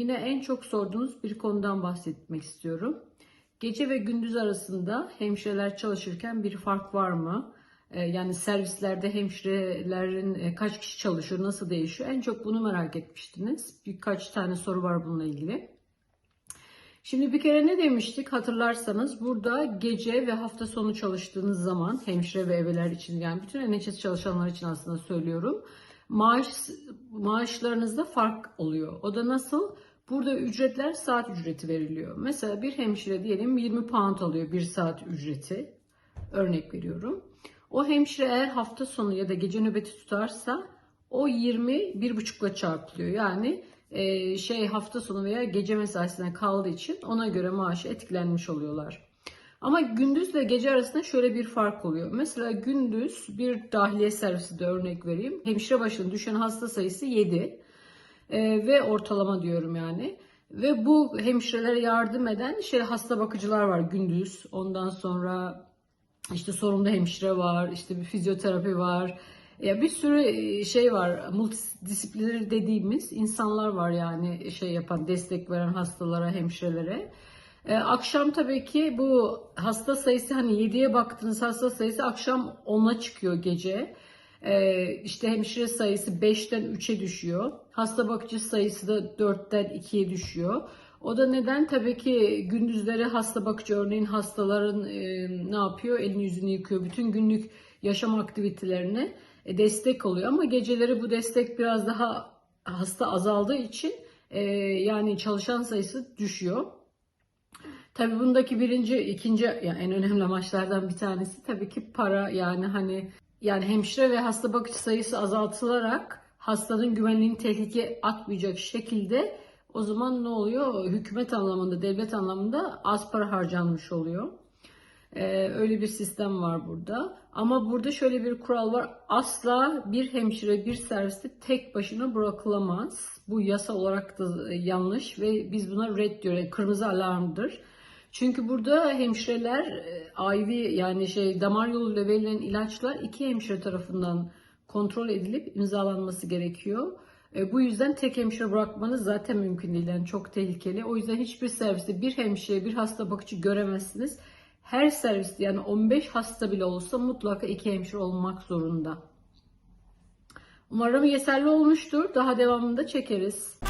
yine en çok sorduğunuz bir konudan bahsetmek istiyorum. Gece ve gündüz arasında hemşireler çalışırken bir fark var mı? Ee, Yani servislerde hemşirelerin e, kaç kişi çalışıyor, nasıl değişiyor? En çok bunu merak etmiştiniz. Birkaç tane soru var bununla ilgili. Şimdi bir kere ne demiştik hatırlarsanız burada gece ve hafta sonu çalıştığınız zaman hemşire ve ebeler için yani bütün NHS çalışanlar için aslında söylüyorum. Maaş maaşlarınızda fark oluyor. O da nasıl? Burada ücretler saat ücreti veriliyor. Mesela bir hemşire diyelim 20 pound alıyor bir saat ücreti. Örnek veriyorum. O hemşire eğer hafta sonu ya da gece nöbeti tutarsa o 20 bir buçukla çarpılıyor. Yani e, şey hafta sonu veya gece mesaisine kaldığı için ona göre maaşı etkilenmiş oluyorlar. Ama gündüzle gece arasında şöyle bir fark oluyor. Mesela gündüz bir dahiliye servisi de örnek vereyim. Hemşire başına düşen hasta sayısı 7 E, ve ortalama diyorum yani. Ve bu hemşirelere yardım eden şey hasta bakıcılar var gündüz. Ondan sonra işte sorumlu hemşire var, işte bir fizyoterapi var. Ya bir sürü e, şey var, multidisipliner dediğimiz insanlar var yani şey yapan, destek veren hastalara, hemşirelere. Ee, akşam tabii ki bu hasta sayısı hani 7'ye baktığınız hasta sayısı akşam 10'a çıkıyor gece. Ee, işte hemşire sayısı 5'ten 3'e düşüyor. Hasta bakıcı sayısı da 4'ten 2'ye düşüyor. O da neden? Tabii ki gündüzleri hasta bakıcı örneğin hastaların e, ne yapıyor? Elini yüzünü yıkıyor. Bütün günlük yaşam aktivitelerine e, destek oluyor. Ama geceleri bu destek biraz daha hasta azaldığı için e, yani çalışan sayısı düşüyor. Tabii bundaki birinci, ikinci yani en önemli amaçlardan bir tanesi tabii ki para yani hani yani hemşire ve hasta bakıcı sayısı azaltılarak hastanın güvenliğini tehlikeye atmayacak şekilde o zaman ne oluyor? Hükümet anlamında, devlet anlamında az para harcanmış oluyor. Ee, öyle bir sistem var burada. Ama burada şöyle bir kural var. Asla bir hemşire bir serviste tek başına bırakılamaz. Bu yasa olarak da yanlış ve biz buna red diyoruz. Kırmızı alarmdır. Çünkü burada hemşireler e, IV yani şey damar yoluyla verilen ilaçlar iki hemşire tarafından kontrol edilip imzalanması gerekiyor. E, bu yüzden tek hemşire bırakmanız zaten mümkün değil. Yani çok tehlikeli. O yüzden hiçbir serviste bir hemşire, bir hasta bakıcı göremezsiniz. Her serviste yani 15 hasta bile olsa mutlaka iki hemşire olmak zorunda. Umarım yeterli olmuştur. Daha devamında çekeriz.